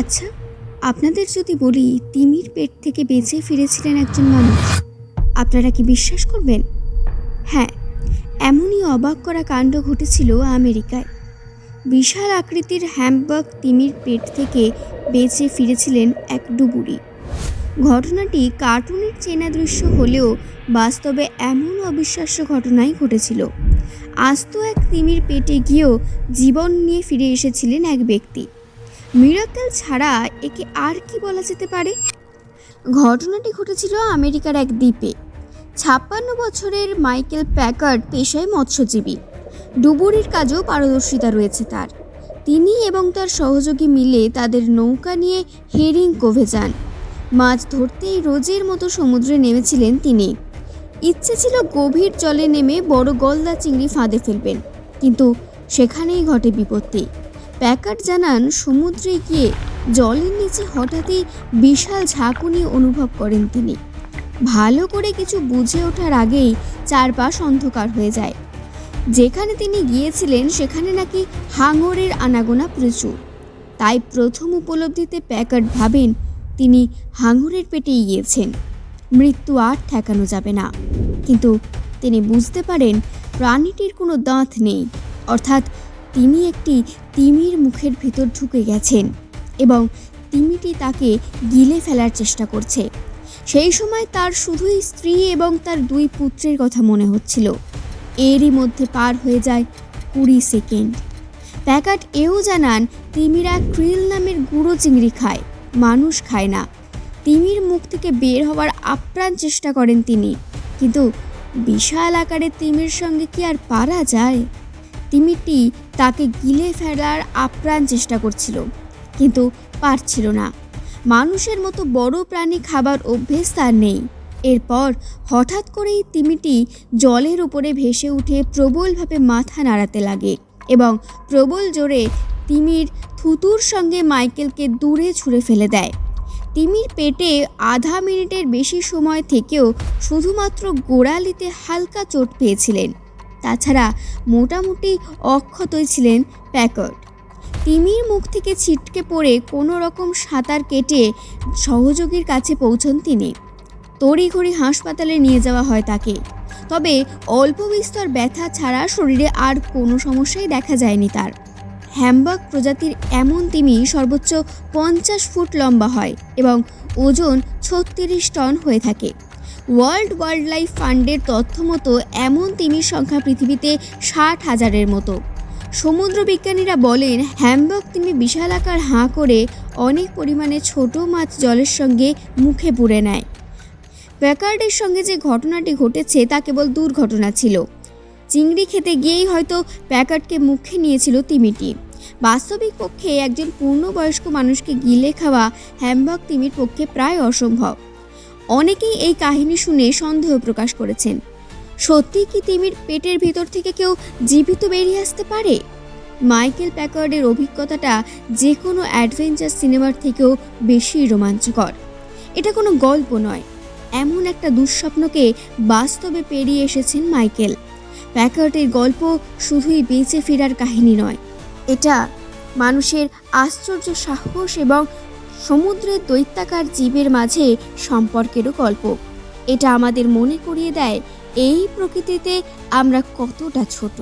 আচ্ছা আপনাদের যদি বলি তিমির পেট থেকে বেঁচে ফিরেছিলেন একজন মানুষ, আপনারা কি বিশ্বাস করবেন? হ্যাঁ এমনই অবাক করা কাণ্ড ঘটেছিল আমেরিকায়। বিশাল আকৃতির হ্যামবার্গ তিমির পেট থেকে বেঁচে ফিরেছিলেন এক ডুবুরি। ঘটনাটি কার্টুনের চেনা দৃশ্য হলেও বাস্তবে এমন অবিশ্বাস্য ঘটনাই ঘটেছিল। আস্ত এক তিমির পেটে গিয়েও জীবন নিয়ে ফিরে এসেছিলেন এক ব্যক্তি। মিরাকেল ছাড়া একে আর কি বলা যেতে পারে? ঘটনাটি ঘটেছিল আমেরিকার এক দ্বীপে। ছাপ্পান্ন বছরের মাইকেল প্যাকার্ড পেশায় মৎস্যজীবী। ডুবুরির কাজেও পারদর্শিতা রয়েছে তার। তিনি এবং তার সহযোগী মিলে তাদের নৌকা নিয়ে হেরিং কোভে যান। মাছ ধরতেই রোজের মতো সমুদ্রে নেমেছিলেন তিনি। ইচ্ছে ছিল গভীর জলে নেমে বড় গলদা চিংড়ি ফাঁদে ফেলবেন, কিন্তু সেখানেই ঘটে বিপত্তি। প্যাকার্ড জানান, সমুদ্রে গিয়ে জলের নিচে হঠাৎই বিশাল ঝাঁকুনি অনুভব করেন তিনি। ভালো করে কিছু বুঝে ওঠার আগেই চারপাশ অন্ধকার হয়ে যায়। যেখানে তিনি গিয়েছিলেন, সেখানে নাকি হাঙরের আনাগোনা প্রচুর। তাই প্রথম উপলব্ধিতে প্যাকার্ড ভাবেন তিনি হাঙরের পেটেই গিয়েছেন। মৃত্যু আর ঠেকানো যাবে না। কিন্তু তিনি বুঝতে পারেন, প্রাণীটির কোনো দাঁত নেই। অর্থাৎ তিনি একটি তিমির মুখের ভিতর ঢুকে গেছেন এবং তিমিটি তাকে গিলে ফেলার চেষ্টা করছে। সেই সময় তার শুধুই স্ত্রী এবং তার দুই পুত্রের কথা মনে হচ্ছিল। এরই মধ্যে পার হয়ে যায় কুড়ি সেকেন্ড। প্যাকাট এও জানান, তিমিরা ক্রিল নামের গুঁড়ো চিংড়ি খায়, মানুষ খায় না। তিমির মুখ থেকে বের হওয়ার আপ্রাণ চেষ্টা করেন তিনি। কিন্তু বিশাল আকারে তিমির সঙ্গে কি আর পারা যায়? তিমিরটি তাকে গিলে ফেলার আপ্রাণ চেষ্টা করছিল, কিন্তু পারছিল না। মানুষের মতো বড় প্রাণী খাবার অভ্যেস তার নেই। এরপর হঠাৎ করেই তিমিটি জলের উপরে ভেসে উঠে প্রবলভাবে মাথা নাড়াতে লাগে এবং প্রবল জোরে তিমির থুতুর সঙ্গে মাইকেলকে দূরে ছুঁড়ে ফেলে দেয়। তিমির পেটে আধা মিনিটের বেশি সময় থেকেও শুধুমাত্র গোড়ালিতে হালকা চোট পেয়েছিলেন। তাছাড়া মোটামুটি অক্ষতই ছিলেন প্যাকার্ড। তিমির মুখ থেকে ছিটকে পড়ে কোনো রকম সাঁতার কেটে সহযোগীর কাছে পৌঁছন তিনি। তড়িঘড়ি হাসপাতালে নিয়ে যাওয়া হয় তাকে। তবে অল্প বিস্তর ব্যথা ছাড়া শরীরে আর কোনো সমস্যাই দেখা যায়নি তার। হ্যামবার্গ প্রজাতির এমন তিমি সর্বোচ্চ পঞ্চাশ ফুট লম্বা হয় এবং ওজন ছত্রিশ টন হয়ে থাকে। ওয়ার্ল্ড ওয়াইল্ড লাইফ ফান্ডের তথ্য মতো এমন তিমির সংখ্যা পৃথিবীতে ষাট হাজারের মতো। সমুদ্র বিজ্ঞানীরা বলেন হ্যামবার্গ তিমি বিশাল আকার হাঁ করে অনেক পরিমাণে ছোট মাছ জলের সঙ্গে মুখে পুড়ে নেয়। প্যাকার্ডের সঙ্গে যে ঘটনাটি ঘটেছে, তা কেবল দুর্ঘটনা ছিল। চিংড়ি খেতে গিয়েই হয়তো প্যাকার্ডকে মুখে নিয়েছিল তিমিটি। বাস্তবিক পক্ষে একজন পূর্ণবয়স্ক মানুষকে গিলে খাওয়া হ্যামবার্গ তিমির পক্ষে প্রায় অসম্ভব। অনেকেই এই কাহিনী শুনে সন্দেহ প্রকাশ করেছেন। সত্যি কি তিমির পেটের ভিতর থেকে কেউ জীবিত বেরিয়ে আসতে পারে? মাইকেল প্যাকার্ডের অভিজ্ঞতাটা যে কোনো অ্যাডভেঞ্চার সিনেমার থেকেও বেশি রোমাঞ্চকর। এটা কোনো গল্প নয়, এমন একটা দুঃস্বপ্নকে বাস্তবে পেরিয়ে এসেছেন মাইকেল। প্যাকার্টের গল্প শুধুই বেঁচে ফেরার কাহিনী নয়, এটা মানুষের আশ্চর্য সাহস এবং সমুদ্রের দৈত্যাকার জীবের মাঝে সম্পর্কেরও গল্প। এটা আমাদের মনে করিয়ে দেয়, এই প্রকৃতিতে আমরা কতটা ছোট।